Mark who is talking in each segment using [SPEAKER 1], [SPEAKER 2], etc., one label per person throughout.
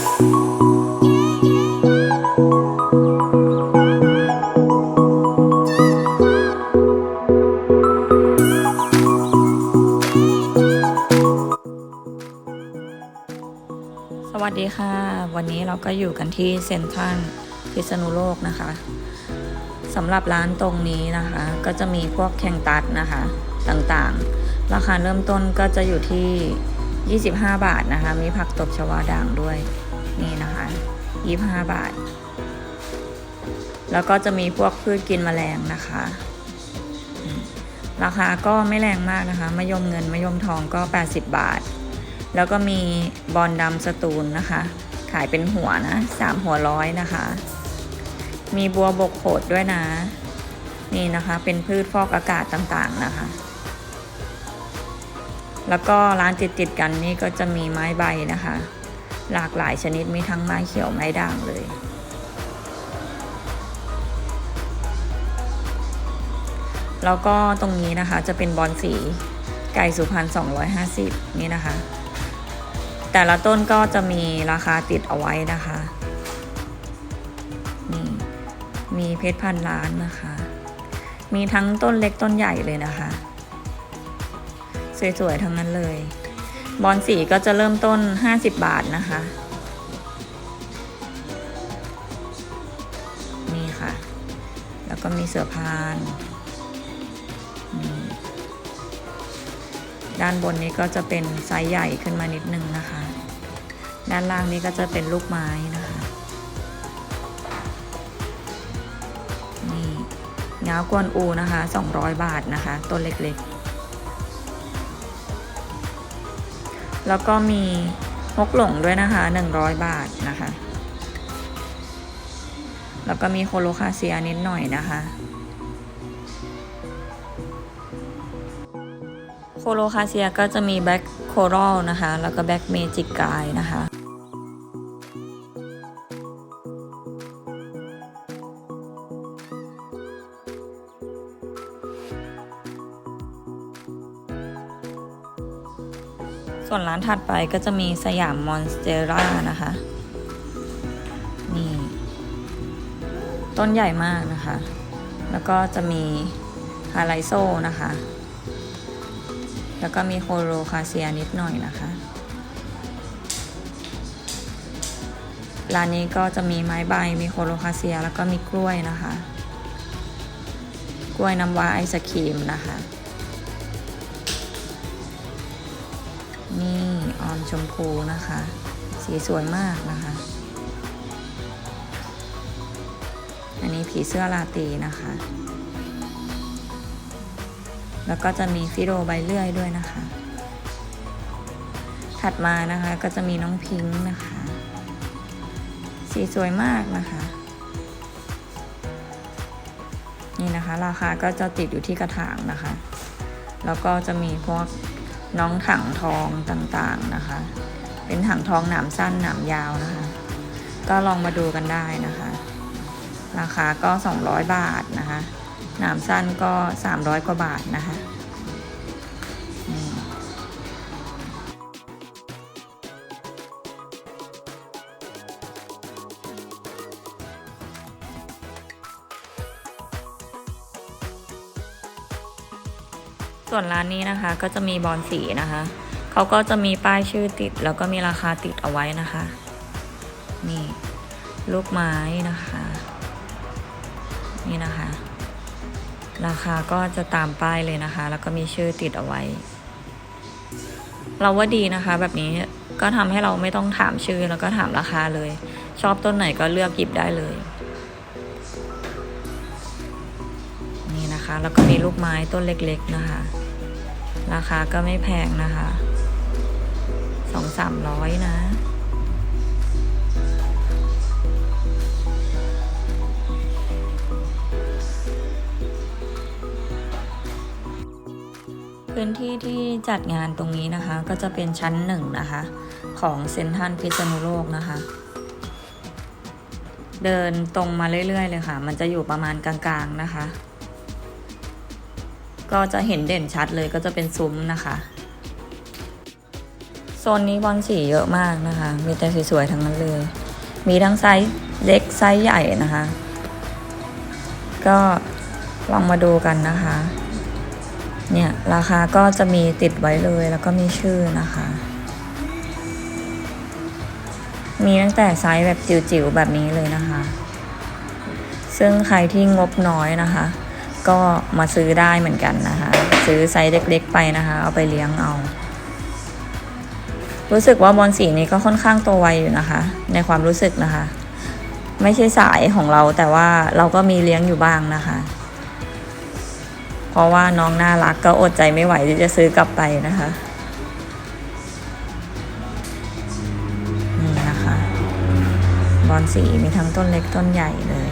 [SPEAKER 1] สวัสดีค่ะ วันนี้เราก็อยู่กันที่เซ็นทรัลพิษณุโลกนะคะสำหรับร้านตรงนี้นะคะ ก็จะมีพวกแข่งตัดนะคะต่างๆ ราคาเริ่มต้นก็จะอยู่ที่ 25 บาทนะคะ มีผักตบชวาด่างด้วย นี่นะคะ25 บาท แล้วก็จะมีพวกพืชกินแมลงนะคะ ราคาก็ไม่แรงมากนะคะมะยมเงินมะยมทองก็ 80 บาท แล้วก็มีบอลดำสตูลนะคะ ขายเป็นหัวนะสามหัวร้อยนะคะ มีบัวบกโขดด้วยนะ นี่นะคะเป็นพืชฟอกอากาศต่างๆนะคะแล้วก็ร้านติดๆกันนี่ก็จะมีไม้ใบนะคะ หลากหลายชนิดมีทั้งไม้เขียวไม้ด่างเลย แล้วก็ตรงนี้นะคะจะเป็นบอลสีไก่สุพรรณ250 นี่นะคะ แต่ละต้นก็จะมีราคาติดเอาไว้นะคะนี่มีเพชรพันล้านนะคะ มีทั้งต้นเล็กต้นใหญ่เลยนะคะ สวยๆทั้งนั้นเลย บอลสีก็จะเริ่มต้น 50 บาทนะคะ นี่ค่ะ แล้วก็มีเสือพานด้านบนนี้ก็จะเป็นไซส์ใหญ่ขึ้นมานิดนึงนะคะ ด้านล่างนี้ก็จะเป็นลูกไม้นะคะ นี่ง้าวกวนอูนะคะ 200 บาทนะคะต้นเล็กๆ แล้วก็มีฮกหลงด้วยนะคะ 100 บาทนะคะ แล้วก็มีโคโลคาเซียนิดหน่อยนะคะ โคโลคาเซียก็จะมีแบ็คโครอลนะคะ แล้วก็แบ็คเมจิกกายนะคะ ส่วนร้านถัดไปก็จะมีสยามมอนสเตร่านะคะ นี่ ต้นใหญ่มากนะคะ แล้วก็จะมีฮาไลโซนะคะ แล้วก็มีโคโรคาเซียนิดหน่อยนะคะ ร้านนี้ก็จะมีไม้ใบ มีโคโลคาเซีย แล้วก็มีกล้วยนะคะ กล้วยน้ำว้าไอศครีมนะคะ นี่ออนชมพูนะคะ สีสวยมากนะคะ อันนี้ผีเสื้อลาตีนะคะ แล้วก็จะมีฟิโดใบเลื่อยด้วยนะคะ ถัดมานะคะก็จะมีน้องพิงค์นะคะ สีสวยมากนะคะ นี่นะคะ ราคาก็จะติดอยู่ที่กระถางนะคะ แล้วก็จะมีพวก น้องถังทองต่างๆนะคะ เป็นถังทองหนามสั้นหนามยาวนะคะ ก็ลองมาดูกันได้นะคะ ราคาก็ 200 บาทนะคะ หนามสั้นก็ 300 กว่าบาทนะคะ ส่วนร้านนี้นะคะก็จะมีบอลสีนะคะเขาก็จะมีป้ายชื่อติด แล้วก็มีราคาติดเอาไว้นะคะ นี่ลูกไม้นะคะ นี่นะคะ ราคาก็จะตามป้ายเลยนะคะ แล้วก็มีชื่อติดเอาไว้ เราว่าดีนะคะ แบบนี้ก็ทำให้เราไม่ต้องถามชื่อแล้วก็ถามราคาเลย ชอบต้นไหนก็เลือกหยิบได้เลย นี่นะคะ แล้วก็มีลูกไม้ต้นเล็กๆนะคะ ราคาก็ไม่แพงนะคะสองสามร้อยนะ พื้นที่ที่จัดงานตรงนี้นะคะ ก็จะเป็นชั้นหนึ่งนะคะ ของเซนทรัลพิษณุโลกนะคะ เดินตรงมาเรื่อย ๆ เลยค่ะ มันจะอยู่ประมาณกลาง ๆ นะคะ ก็จะเห็นเด่นชัดเลยก็จะเป็นซุ้มนะคะโซนนี้บอลสีเยอะมากนะคะ มีแต่สวยๆทั้งนั้นเลย มีทั้งไซส์เล็กไซส์ใหญ่นะคะ ก็ลองมาดูกันนะคะ เนี่ยราคาก็จะมีติดไว้เลยแล้วก็มีชื่อนะคะ มีตั้งแต่ไซส์แบบจิ๋วๆแบบนี้เลยนะคะ ซึ่งใครที่งบน้อยนะคะ ก็มาซื้อได้เหมือนกันนะคะ ซื้อไซส์เล็ก ๆ ไปนะคะ เอาไปเลี้ยงเอา รู้สึกว่าบอลสีนี้ก็ค่อนข้างโตวไวอยู่นะคะ ในความรู้สึกนะคะ ไม่ใช่สายของเราแต่ว่าเราก็มีเลี้ยงอยู่บ้างนะคะ เพราะว่าน้องน่ารักก็อดใจไม่ไหวที่จะซื้อกลับไปนะคะนี่นะคะ บอลสีมีทั้งต้นเล็กต้นใหญ่เลย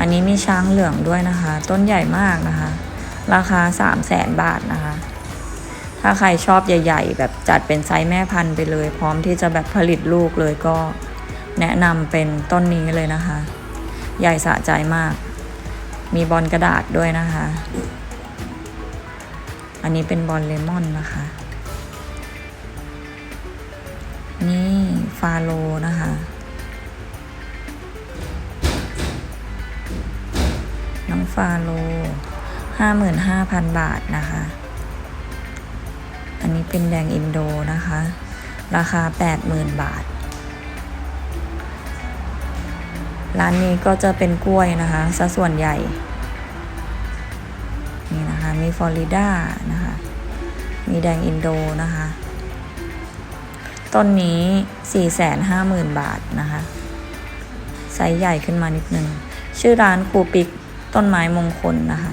[SPEAKER 1] อันนี้มีช้างเหลืองด้วยนะคะ ต้นใหญ่มากนะคะ ราคา3 0 0แสนบาทนะคะ ถ้าใครชอบใหญ่ ๆ แบบจัดเป็นไซส์แม่พันธุ์ไปเลย พร้อมที่จะแบบผลิตลูกเลยก็แนะนำเป็นต้นนี้เลยนะคะ ใหญ่สะใจมาก มีบอลกระดาษด้วยนะคะ อันนี้เป็นบอลเลมอนนะคะ นี่ฟาโลนะคะ น้องฟาโลห้าหมื่นห้าพันบาทนะคะ อันนี้เป็นแดงอินโดนะคะ ราคาแปดหมื่นบาท ร้านนี้ก็จะเป็นกล้วยนะคะซะส่วนใหญ่ นี่นะคะ มีฟลอริดานะคะ มีแดงอินโดนะคะ ต้นนี้4 5 0 0 0 0บาทนะคะไซส์ใหญ่ขึ้นมานิดนึง ชื่อร้านครูปิก ต้นไม้มงคลนะคะ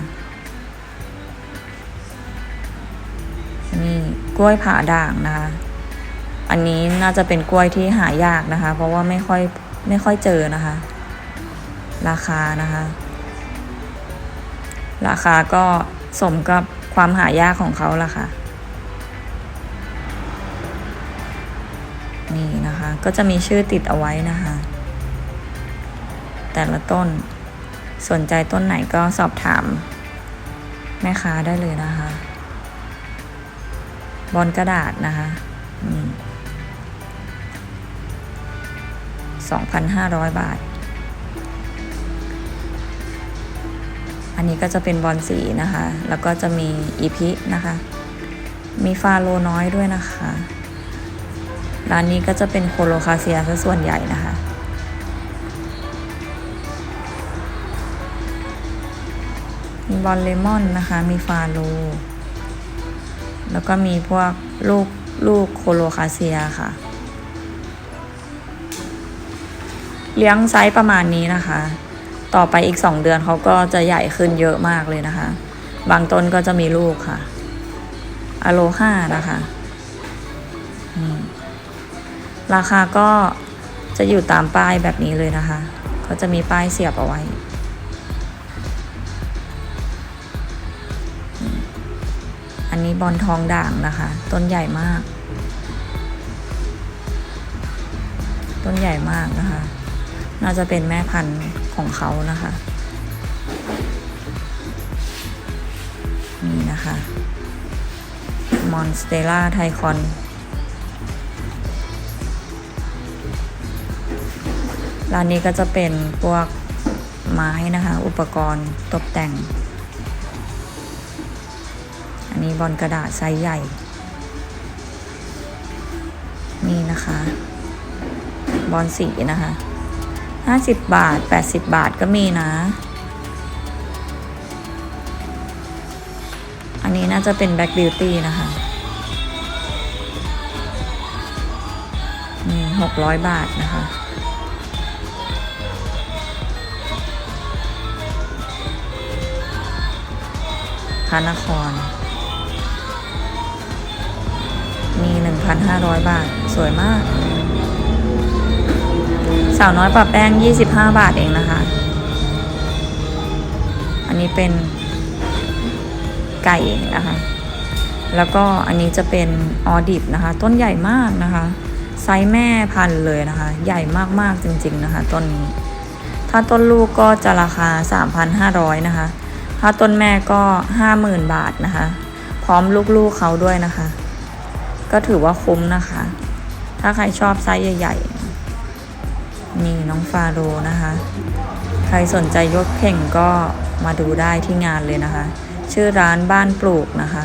[SPEAKER 1] นี่กล้วยผาด่างนะคะ อันนี้น่าจะเป็นกล้วยที่หายากนะคะ เพราะว่าไม่ค่อยไม่ค่อยเจอนะคะ ราคานะคะ ราคาก็สมกับความหายากของเขาละค่ะ นี่นะคะ ก็จะมีชื่อติดเอาไว้นะคะ แต่ละต้น สนใจต้นไหนก็สอบถาม แม่ค้าได้เลยนะคะ บอลกระดาษนะคะสองพันห้าร้อยบาท อันนี้ก็จะเป็นบอลสีนะคะ แล้วก็จะมีอีพินะคะ มีฟาโลน้อยด้วยนะคะ ร้านนี้ก็จะเป็นโคโลคาเซียซะส่วนใหญ่นะคะ มีบอลเลมอนนะคะ มีฟาโล แล้วก็มีพวกลูกลูกโคโลคาเซียค่ะ เลี้ยงไซส์ประมาณนี้นะคะ ต่อไปอีก 2 เดือนเขาก็จะใหญ่ขึ้นเยอะมากเลยนะคะ บางต้นก็จะมีลูกค่ะอโลฮานะคะราคาก็จะอยู่ตามป้ายแบบนี้เลยนะคะก็จะมีป้ายเสียบเอาไว้ นี้บอลทองด่างนะคะ ต้นใหญ่มาก ต้นใหญ่มากนะคะ น่าจะเป็นแม่พันธุ์ของเขานะคะ นี่นะคะ มอนสเตล่าไทคอนร้านนี้ก็จะเป็นพวกไม้นะคะ อุปกรณ์ตกแต่งีบอลกระดาษไซส์ใหญ่ นี่นะคะ บอลสีนะคะห้าสิบบาทแปดสิบบาทก็มีนะ อันนี้น่าจะเป็นแบ็ k บิวตี้นะคะนี่หกร้อยบาทนะคะพระนคร มีหนึ่งพันห้าร้อยบาท สวยมาก สาวน้อยปะแป้ง 25 บาทเองนะคะ อันนี้เป็นไก่นะคะ แล้วก็อันนี้จะเป็นออดิบนะคะ ต้นใหญ่มากนะคะ ไซส์แม่พันเลยนะคะ ใหญ่มากๆจริง ๆนะคะ ต้นนี้ ถ้าต้นลูกก็จะราคา 3,500 นะคะ ถ้าต้นแม่ก็ 50,000 บาทนะคะ พร้อมลูกๆเขาด้วยนะคะ ก็ถือว่าคุ้มนะคะ ถ้าใครชอบไซส์ใหญ่ ๆ นี่น้องฟาโรนะคะ ใครสนใจยกเข่งก็มาดูได้ที่งานเลยนะคะ ชื่อร้านบ้านปลูกนะคะ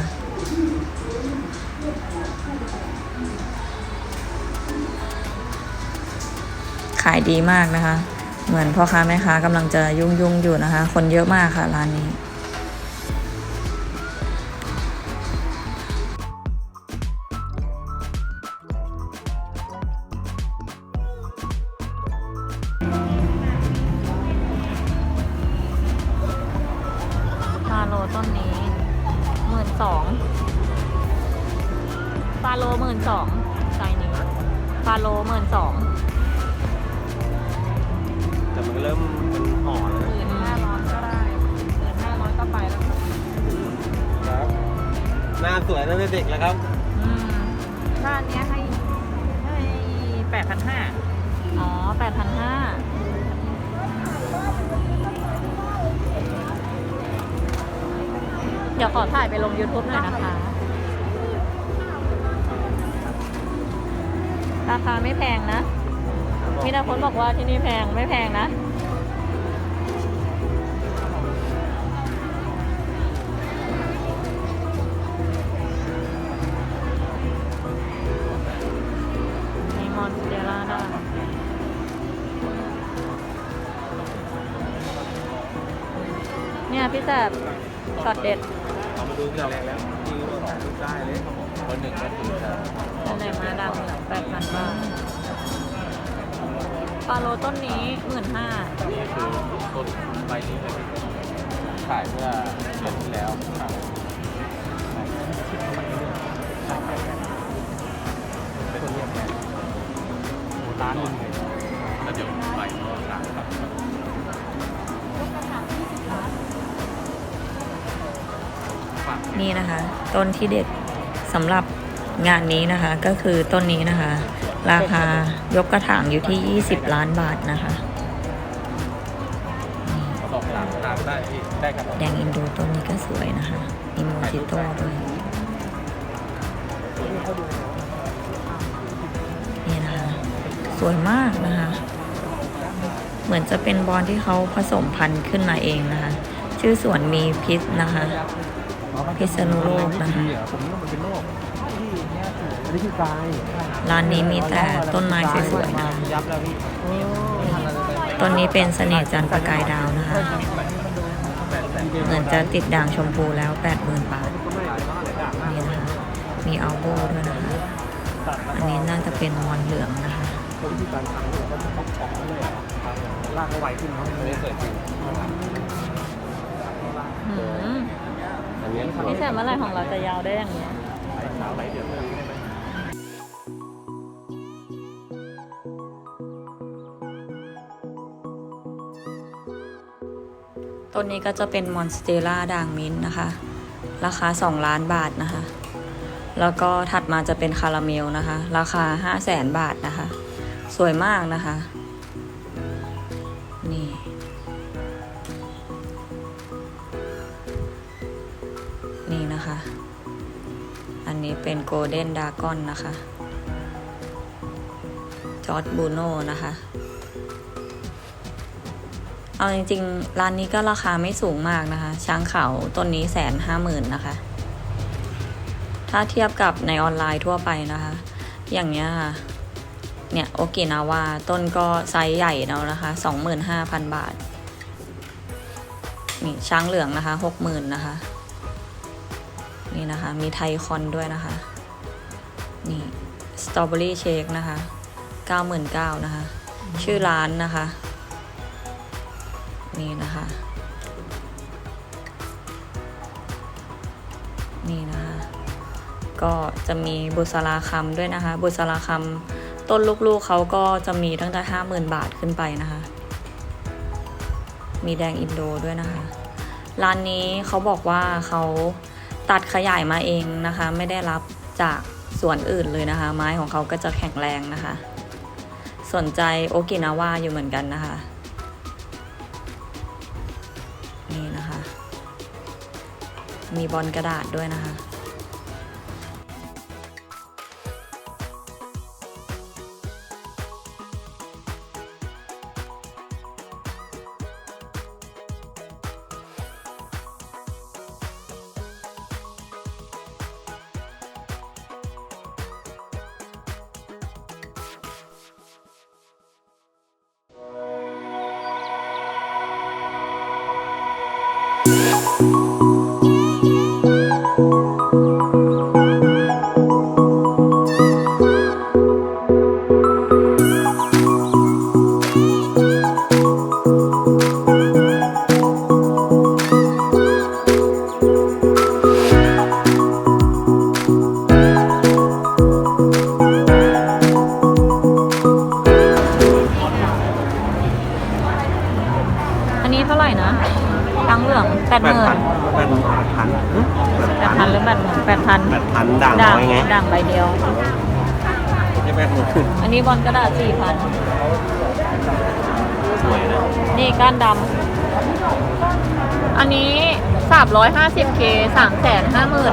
[SPEAKER 1] ขายดีมากนะคะ เหมือนพ่อค้าแม่ค้ากำลังจะยุ่งยุ่งๆอยู่นะคะ คนเยอะมากค่ะร้านนี้ หน้าส
[SPEAKER 2] ว
[SPEAKER 3] ย
[SPEAKER 2] ตั้งแต่เด็กแล้วครับ
[SPEAKER 1] อืม
[SPEAKER 3] ร้านเนี้ยให้ให้แปดพันห้า
[SPEAKER 1] อ๋อแปดพันห้าเดี๋ยวขอถ่ายไปลง YouTube หน่อยนะคะ ราคาไม่แพงนะ มีแต่คนบอกว่าที่นี่แพงไม่แพงนะ เนี่ยพี่แสบช็อตเด็ด
[SPEAKER 2] เอามาดูที่เราแรกแล้วที่ก็บองได้เลยคนหนึ่งก็คือจะ
[SPEAKER 1] อันไหนมาดำเหลืองแปดพันบาทปลาโลต้นนี้หมื่นห้า
[SPEAKER 2] นี่คือต้นใบนี้เลยขายเมื่อเดือนที่แล้วครับ นี่นะ
[SPEAKER 1] คะ ต้นที่เด็ดสำหรับงานนี้นะคะ ก็คือต้นนี้นะคะ ราคายกกระถางอยู่ที่ 20 ล้านบาทนะคะ
[SPEAKER 2] สองสามทางได้ที่ได้ครับ
[SPEAKER 1] แดงอินโดต้นนี้ก็สวยนะคะมีโมจิโต้ด้วยนี่นะคะสวยมากนะคะ เหมือนจะเป็นบอลที่เขาผสมพันธุ์ขึ้นมาเองนะคะ ชื่อสวนมีพิษนะคะ พิษณุโลกนะคะ
[SPEAKER 2] ผมว่ามันเป็นโรคอันนี้คือกาย
[SPEAKER 1] ร้านนี้มีแต่ต้นไม้สวยๆนะคะ
[SPEAKER 2] ยับแล้วพี่
[SPEAKER 1] ต้นนี้เป็นเสน่ห์จันทร์ประกายดาวนะคะเหมือนจะติดด่างชมพูแล้ว 80,000 บาท นี่นะคะ มีอัลโบด้วยนะคะ อันนี้น่าจะเป็นมอนเหลืองนะคะ
[SPEAKER 2] วิธีการทำเนี่ยก็ต้องของเลยลากไวขึ้นเนาะอันนี้สวยจริง
[SPEAKER 1] หืม
[SPEAKER 2] อันนี้สวย
[SPEAKER 1] นี่แต่เมื่อไหรของเราจะยาวได้อย่างนี้ย
[SPEAKER 2] สาวไหลเดือดเลย
[SPEAKER 1] ต้นนี้ก็จะเป็นมอนสเตล่าด่างมิ้นท์นะคะ ราคา 2 ล้านบาทนะคะ แล้วก็ถัดมาจะเป็นคาราเมลนะคะ ราคา 5 0 0แสนบาทนะคะ สวยมากนะคะ เป็นโกลเด้นดากอนนะคะ จอร์ดบูโนนะคะ เอาจริงๆ ร้านนี้ก็ราคาไม่สูงมากนะคะ ช้างเขาต้นนี้แสนห้าหมื่นนะคะ ถ้าเทียบกับในออนไลน์ทั่วไปนะคะ อย่างเนี้ยค่ะ เนี่ยโอกินาวาต้นก็ไซส์ใหญ่แล้วนะคะสองหมื่นห้าพันบาทนี่ช้างเหลืองนะคะหกหมื่นนะคะ นี่นะคะ มีไทยคอนด้วยนะคะ นี่สตรอเบอรี่เชคนะคะเก้าหมื่นเก้านะคะ ชื่อร้านนะคะ นี่นะคะ นี่นะคะ ก็จะมีบุษราคำด้วยนะคะ บุษราคำต้นลูกๆเขาก็จะมีตั้งแต่ห้าหมื่นบาทขึ้นไปนะคะ มีแดงอินโดด้วยนะคะ ร้านนี้เขาบอกว่าเขา ตัดขยายมาเองนะคะ ไม่ได้รับจากส่วนอื่นเลยนะคะ ไม้ของเขาก็จะแข็งแรงนะคะ สนใจโอกินาวาอยู่เหมือนกันนะคะ นี่นะคะ มีบอลกระดาษด้วยนะคะ
[SPEAKER 3] ท่าไหร่นะดังเหลือง
[SPEAKER 4] แปดหมื่นแปดพันแปด
[SPEAKER 3] พันหรือแปดหมื่นแปดพันแปด
[SPEAKER 4] พันด่าง
[SPEAKER 3] ด่าง
[SPEAKER 4] น้ยไง
[SPEAKER 3] ด่างใบเดียว
[SPEAKER 4] ใช่ไหม
[SPEAKER 3] อันนี้บอลกระดาษสี่พัน
[SPEAKER 4] สวยนะ
[SPEAKER 3] นี่ก้านดำอันนี้สามร้อยห้าสิบเคสามแสนห้าหมื่น